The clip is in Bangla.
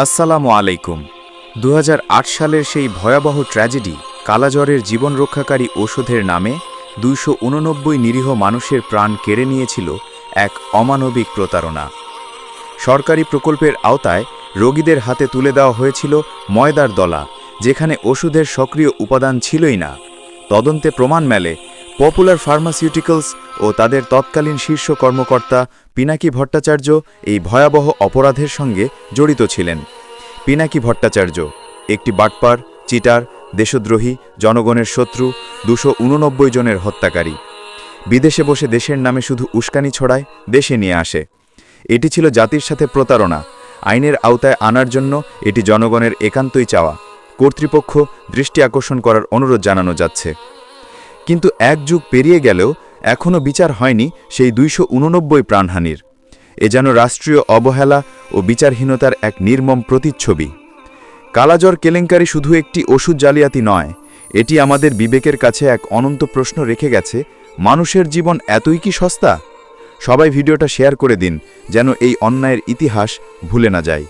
আসসালামু আলাইকুম। দু হাজার আট সালের সেই ভয়াবহ ট্র্যাজেডি কালাজ্বরের জীবন রক্ষাকারী ওষুধের নামে দুইশো উননব্বই নিরীহ মানুষের প্রাণ কেড়ে নিয়েছিল এক অমানবিক প্রতারণা। সরকারি প্রকল্পের আওতায় রোগীদের হাতে তুলে দেওয়া হয়েছিল ময়দার দলা, যেখানে ওষুধের সক্রিয় উপাদান ছিলই না। তদন্তে প্রমাণ মেলে পপুলার ফার্মাসিউটিক্যালস ও তাদের তৎকালীন শীর্ষ কর্মকর্তা পিনাকি ভট্টাচার্য এই ভয়াবহ অপরাধের সঙ্গে জড়িত ছিলেন। পিনাকি ভট্টাচার্য, একটি বাটপার, চিটার, দেশদ্রোহী, জনগণের শত্রু, দুশো উননব্বই জনের হত্যাকারী। বিদেশে বসে দেশের নামে শুধু উস্কানি ছড়ায়, দেশে নিয়ে আসে। এটি ছিল জাতির সাথে প্রতারণা, আইনের আওতায় আনার জন্য এটি জনগণের একান্তই চাওয়া। কর্তৃপক্ষ দৃষ্টি আকর্ষণ করার অনুরোধ জানানো যাচ্ছে। কিন্তু এক যুগ পেরিয়ে গেলেও এখনও বিচার হয়নি সেই দুইশো উননব্বই প্রাণহানির। এ যেন রাষ্ট্রীয় অবহেলা ও বিচারহীনতার এক নির্মম প্রতিচ্ছবি। কালাজ্বর কেলেঙ্কারি শুধু একটি ওষুধ জালিয়াতি নয়, এটি আমাদের বিবেকের কাছে এক অনন্ত প্রশ্ন রেখে গেছে, মানুষের জীবন এতই কি সস্তা? সবাই ভিডিওটা শেয়ার করে দিন, যেন এই অন্যায়ের ইতিহাস ভুলে না যায়।